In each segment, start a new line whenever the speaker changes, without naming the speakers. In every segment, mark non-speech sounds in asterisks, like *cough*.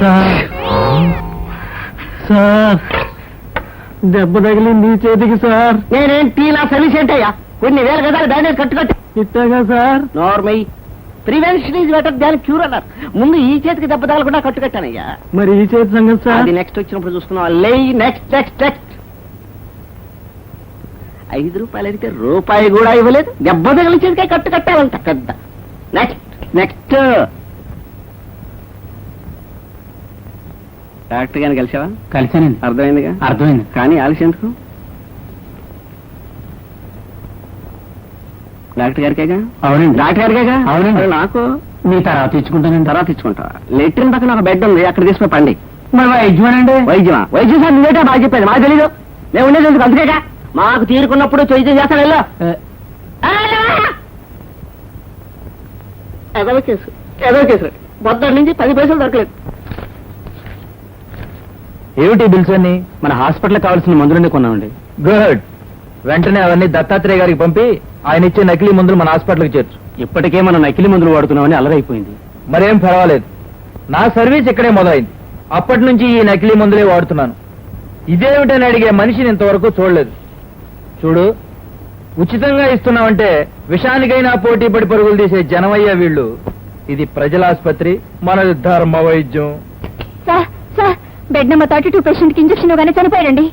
Sir sir దెబ్బ తగిలి నీ చేతికి సార్.
నేనేం టీలా సర్వీస్ ఏంటయ్యా? కొన్ని వేల గదాలు బ్యాండేజ్ కట్టుకట్టి
ఇట్టాగా సార్?
నార్మై ప్రివెన్షన్ ఈజ్ బెటర్ దాని క్యూర్ అన్నారు. ముందు ఈ చేతికి దెబ్బ తగలకుండా కట్టుకట్టానయ్యా.
మరి ఈ చేతి సంగతి సార్?
అది నెక్స్ట్ వచ్చినప్పుడు చూసుకున్నాం లే నెక్స్ట్ నెక్స్ట్ నెక్స్ట్ ఐదు రూపాయలు అడిగితే రూపాయి కూడా ఇవ్వలేదు. దెబ్బ తగిలి చేతికే కట్టు కట్టాలంట పెద్ద. నెక్స్ట్ నెక్స్ట్ డాక్టర్ గారిని కలిసావా?
కలిసానండి.
అర్థమైందిగా?
అర్థమైంది.
కానీ ఆలస్యం ఎందుకు? డాక్టర్ గారికేగా?
అవునండి.
డాక్టర్ గారికేగా?
అవునండి.
నాకు?
మీ తర్వాత ఇచ్చుకుంటానండి.
తర్వాత ఇచ్చుకుంటా. లెట్రిన్ పక్కన ఒక బెడ్ ఉంది అక్కడ తీసుకుని పండి.
మరి వైద్యమేనండి?
వైద్యమా? వైద్యం సార్ నువ్వేటా బాగా చెప్పేది? మాకు తెలీదు. మేము ఉండేది ఎందుకు? అందుకేగా? మాకు తీరుకున్నప్పుడు వైద్యం చేస్తాను వెళ్ళు. ఎదవ కేసు. ఎదవ కేసు. పొద్దున్న నుంచి పది పైసలు దొరకలేదు.
ఏమిటి బిల్స్ అన్ని? మన హాస్పిటల్ కావాల్సిన మందులన్నీ కొన్నామండి. గుడ్. వెంటనే అవన్నీ దత్తాత్రేయ గారికి పంపి ఆయన ఇచ్చే నకిలీ మందులు మన హాస్పిటల్కి చేర్చు. ఇప్పటికే మనం నకిలీ మందులు వాడుతున్నామని అలరైపోయింది. మరేం పర్వాలేదు. నా సర్వీస్ ఇక్కడే మొదలైంది. అప్పటి నుంచి ఈ నకిలీ మందులే వాడుతున్నాను. ఇదేమిటని అడిగే మనిషిని ఇంతవరకు చూడలేదు. చూడు ఉచితంగా ఇస్తున్నామంటే విషానికైనా పోటీ పడి పరుగులు తీసే జనమయ్య వీళ్ళు. ఇది ప్రజల ఆసుపత్రి మనది ధర్మ వైద్యం.
Sir bed number thirty two పేషెంట్కి ఇంజక్షన్ ఇవ్వగానే చనిపోయారండి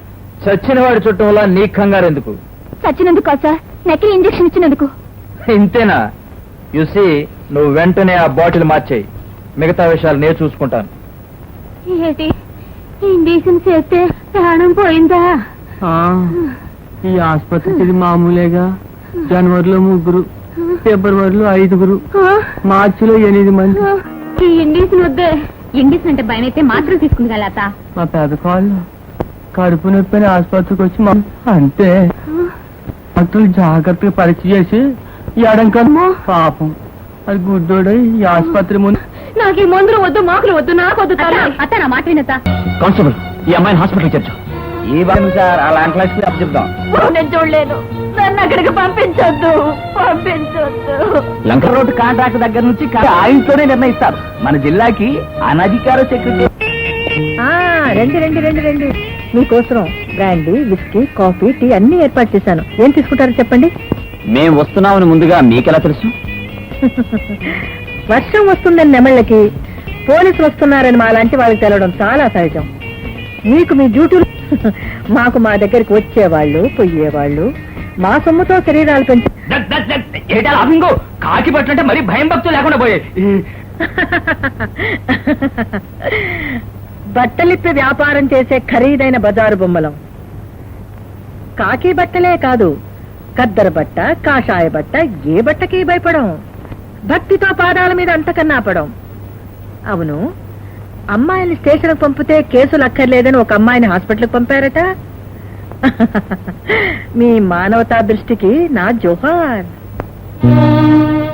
చచ్చిన వాడి చుట్టం వల్ల నీ కంగారు ఎందుకు
చచ్చినందుకు కాదు సార్ నకిలీ ఇంజక్షన్ ఇచ్చినందుకు.
ఇంతేనా? యుసి నువ్వు వెంటనే ఆ బాటిల్ మార్చేయి. మిగతా విషయాలు నేను చూసుకుంటాను.
ఏంటి? ఇంజక్షన్ చేస్తే ప్రాణం పోయిందా?
ఈ ఆసుపత్రికి ఇది మామూలేగా జనవరిలో ముగ్గురు ఫిబ్రవరిలో ఐదుగురు
ఆ?
మార్చిలో ఎనిమిది మంది.
ఈ ఇండిషన్ వద్దే. ఇండిషన్ అంటే భయం అయితే మాత్రం తీసుకుంది కదా
మా పెదకాళ్ళు కడుపు నొప్పి ఆసుపత్రికి వచ్చి మా అంతే. డాక్టర్లు జాగ్రత్తగా పరీక్ష చేసి ఎడంకమ్మో పాపం. అది గుడ్డోడై ఈ ఆసుపత్రి ముందు
నాకు ఈ మందులు వద్దు మాకులు వద్దు నాకు వద్దు అత్త నా మాట వినత
కానిస్టేబుల్ ఈ అమ్మాయిని హాస్పిటల్ చేర్చు.
ఈ బాబు సార్? అలా క్లాస్ చెప్తాం
నేను చూడలేను నన్ను అక్కడికి పంపించొద్దు. పంపించొద్దు.
లంక రోడ్ కాంట్రాక్ట్ దగ్గర నుంచి కా- ఆ ఇంట్లోనే నిర్ణయిస్తారు. మన జిల్లాకి అనధికార సెక్రటరీ
రండి రండి రండి రండి. మీకోసం బ్రాండీ విస్కీ కాఫీ టీ అన్ని ఏర్పాటు చేశాను. ఏం తీసుకుంటారో చెప్పండి.
మేము వస్తున్నామని ముందుగా మీకెలా తెలుసు?
వర్షం వస్తుందని నెమళ్ళకి పోలీసులు వస్తున్నారని మా లాంటి వాళ్ళకి తెలవడం చాలా సహజం. మీకు మీ డ్యూటీలు మాకు మా దగ్గరికి వచ్చేవాళ్ళు పొయ్యేవాళ్ళు మా సొమ్ముతో శరీరాలు పెంచి
ఏటాలు కాకి పట్లంటే మరి భయం భక్తులు లేకుండా పోయాయి
బట్టలిప్పి వ్యాపారం చేసే ఖరీదైన బజారు బొమ్మలం. కాకి బట్టలే కాదు కద్దర బట్ట కాషాయ బట్ట ఏ బట్టకి భయపడం? భక్తితో పాదాల మీద అంతకన్నా పడం. అవును అమ్మాయిని స్టేషన్ పంపితే కేసులు అక్కర్లేదని ఒక అమ్మాయిని హాస్పిటల్కి పంపారట. మీ మానవతా దృష్టికి నా జోహార్.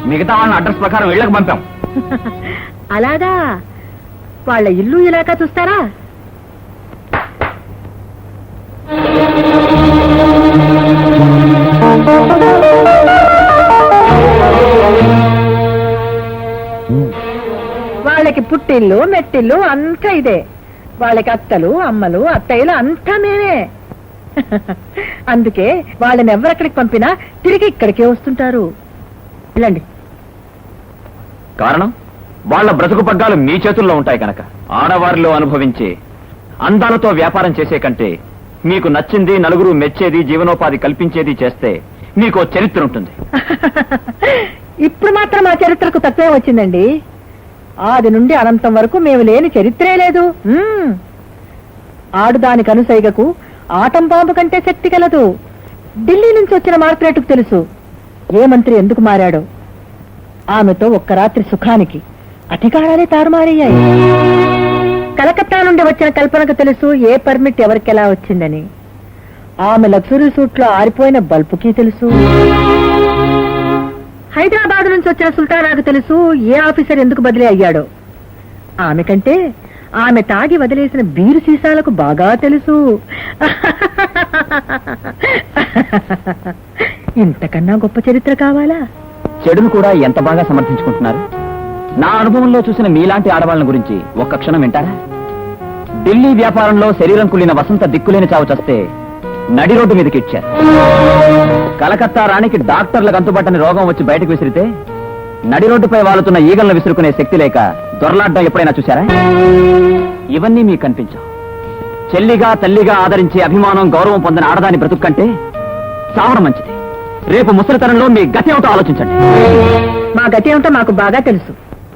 మిగతా వాళ్ళని అడ్రస్ ప్రకారం ఇళ్ళకి పంపాం.
అలాగా? వాళ్ళ ఇల్లు ఇలాగా చూస్తారా? వాళ్ళకి పుట్టిల్లు మెట్టిల్లు అంతా ఇదే. వాళ్ళకి అత్తలు అమ్మలు అత్తయ్యలు అంతా మేమే. అందుకే వాళ్ళని ఎవరెక్కడికి పంపినా తిరిగి ఇక్కడికే వస్తుంటారు. వెళ్ళండి.
కారణం? వాళ్ళ బ్రతుకు పగ్గాలు మీ చేతుల్లో ఉంటాయి కనుక. ఆడవారిలో అనుభవించే అందాలతో వ్యాపారం చేసే కంటే మీకు నచ్చింది నలుగురు మెచ్చేది జీవనోపాధి కల్పించేది చేస్తే మీకు చరిత్ర ఉంటుంది. *laughs*
ఇప్పుడు మాత్రం ఆ చరిత్రకు తక్కువే వచ్చిందండి. ఆది నుండి అనంతం వరకు మేము లేని చరిత్రే లేదు. ఆడుదానికి అనుసైగకు ఆటం బాంబు కంటే శక్తి కలదు ఢిల్లీ నుంచి వచ్చిన మార్పరేటుకు తెలుసు. ఏ మంత్రి ఎందుకు మారాడో. ఆమెతో ఒక్క రాత్రి సుఖానికి అధికారాలే తారుమారయ్యాయి. కలకత్తా నుండి వచ్చిన కల్పనకు తెలుసు ఏ పర్మిట్ ఎవరికెలా వచ్చిందని. ఆమె లగ్జరీ సూట్లో ఆరిపోయిన బల్పుకి తెలుసు. హైదరాబాద్ నుంచి వచ్చిన సుల్తానాకు తెలుసు ఏ ఆఫీసర్ ఎందుకు బదిలీ అయ్యాడో. ఆమె కంటే ఆమె తాగి వదిలేసిన బీరు సీసాలకు బాగా తెలుసు. ఇంతకన్నా గొప్ప చరిత్ర కావాలా?
చెడును కూడా ఎంత బాగా సమర్థించుకుంటున్నారు? నా అనుభవంలో చూసిన మీలాంటి ఆడవాళ్ళ గురించి ఒక్క క్షణం వింటారా? ఢిల్లీ వ్యాపారంలో శరీరం కులిన వసంత దిక్కులేని చావు చస్తే నడి రోడ్డు మీదకి ఇచ్చారు. కలకత్తా రాణికి డాక్టర్లకు అంతుబట్టని రోగం వచ్చి బయటకు విసిరితే నడి రోడ్డుపై వాలుతున్న ఈగలను విసురుకునే శక్తి లేక దొరలాడ్డం ఎప్పుడైనా చూశారా? ఇవన్నీ మీకు కనిపించవు. చెల్లిగా తల్లిగా ఆదరించే అభిమానం గౌరవం పొందిన ఆడదాని బ్రతుకు కంటే చావడం మంచిది. రేపు ముసలితనంలో మీ గతి ఏమిటో ఆలోచించండి.
మా గతి ఏమిటో మాకు బాగా తెలుసు.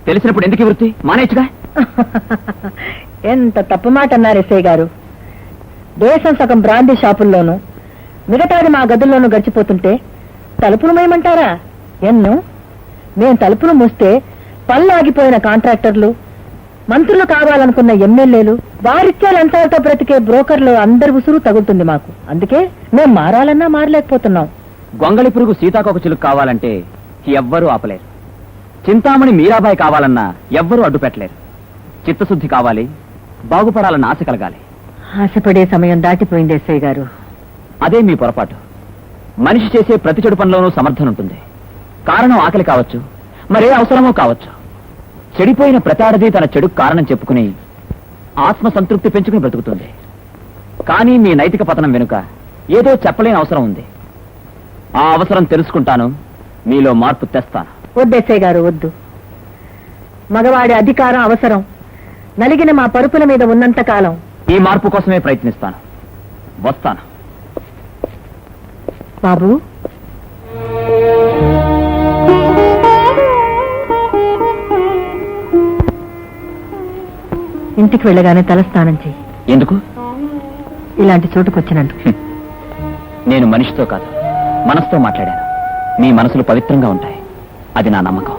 తెలిసినప్పుడు ఎందుకు ఈ వృత్తి? మానేచ్చుగా *laughs*
ఎంత తప్పు మాట అన్నారు ఎస్ఐ గారు. దేశం సగం బ్రాందీ షాపుల్లోనూ మిగతాది మా గదుల్లోనూ గడిచిపోతుంటే తలుపులు మేయమంటారా ఎన్ను? మేం తలుపులు మూస్తే పళ్ళు ఆగిపోయిన కాంట్రాక్టర్లు మంత్రులు కావాలనుకున్న ఎమ్మెల్యేలు వారిచ్చే లంచాలతో బ్రతికే బ్రోకర్లు అందరి ఉసురు తగులుతుంది మాకు. అందుకే మేం మారాలన్నా మారలేకపోతున్నాం.
గొంగళి పురుగు సీతాకోక చిలుకు కావాలంటే ఎవ్వరూ ఆపలేరు. చింతామణి మీరాబాయి కావాలన్నా ఎవ్వరూ అడ్డు పెట్టలేరు. చిత్తశుద్ధి కావాలి బాగుపడాలన్న ఆశ కలగాలి.
ఆశపడే సమయం దాటిపోయింది ఎస్ఐ గారు.
అదే మీ పొరపాటు. మనిషి చేసే ప్రతి చెడు పనిలోనూ సమర్థన ఉంటుంది కారణం ఆకలి కావచ్చు మరే అవసరమో కావచ్చు. చెడిపోయిన ప్రతి ఆడది తన చెడుకు కారణం చెప్పుకుని ఆత్మ సంతృప్తి పెంచుకుని బ్రతుకుతుంది. కానీ మీ నైతిక పతనం వెనుక ఏదో చెప్పలేని అవసరం ఉంది. ఆ అవసరం తెలుసుకుంటాను మీలో మార్పు తెస్తాను.
వద్దు ఎస్ఐ గారు వద్దు. మగవాడి అధికారం అవసరం. నలిగిన మా పరుపుల మీద ఉన్నంత కాలం.
ఈ మార్పు కోసమే ప్రయత్నిస్తాను. వస్తాను.
బాబు ఇంటికి వెళ్ళగానే తలస్నానం చెయ్యి
ఎందుకు?
ఇలాంటి చోటుకు వచ్చినట్టు
నేను మనిషితో కాదు మనసుతో మాట్లాడాను. మీ మనసులు పవిత్రంగా ఉంటాయి. అది నా నమ్మకం.